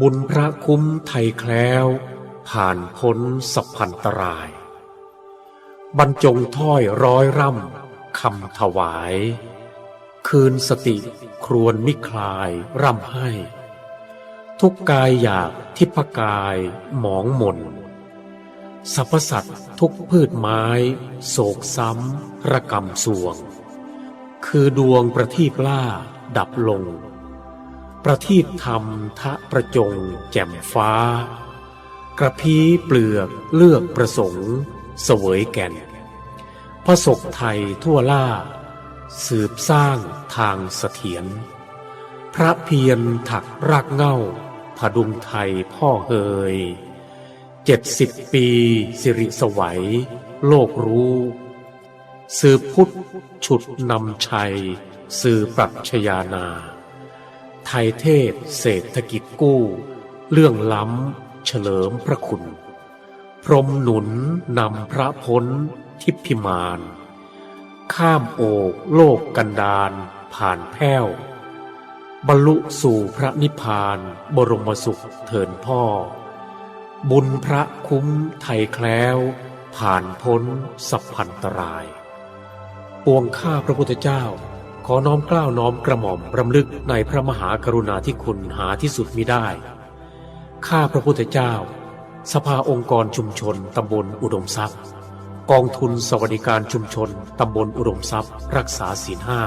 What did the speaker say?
บุญพระคุ้มไทยแคล้ว ผ่านพ้นสัพพันตราย บรรจงถ้อยร้อยร่ำคำถวาย คืนสติครวนมิคลายร่ำให้ ทุกกายอยากทิพกายหมองหม่นสรรพสัตว์ทุกพืชไม้ โศกซ้ำระกำสวง คือดวงประทีปล่าดับลง ประทีปธรรมทะประจง แจ่มฟ้า กระพี้เปลือกเลือกประสงค์ เสวยแก่นพระศกไทยทั่วล่า สืบสร้างทางเสถียรพระเพียรถักรากเง้าพดุงไทยพ่อเฮยเจ็ดสิบปีสิริสวัย โลกรู้ สืบพุทธฉุดนำชัย สื่อปรัชญานา ไทยเทศเศรษฐกิจกู้ เรื่องล้ำ เฉลิมพระคุณ พรมหนุนนำพระพ้นทิพพิมาน ข้ามโอกโลกกันดานผ่านแพ้ว บรรลุสู่พระนิพพานบรมสุขเถินพ่อ บุญพระคุ้มไทยแคล้ว ผ่านพ้นสัพพันตราย ปวงข้าพระพุทธเจ้า ขอน้อมกล้าวน้อมกระหม่อมรำลึกในพระมหากรุณาธิคุณหาที่สุดมิได้ ข้าพระพุทธเจ้า สภาองค์กรชุมชนตำบลอุดมทรัพย์ กองทุนสวัสดิการชุมชนตำบลอุดมทรัพย์ รักษาศีลห้า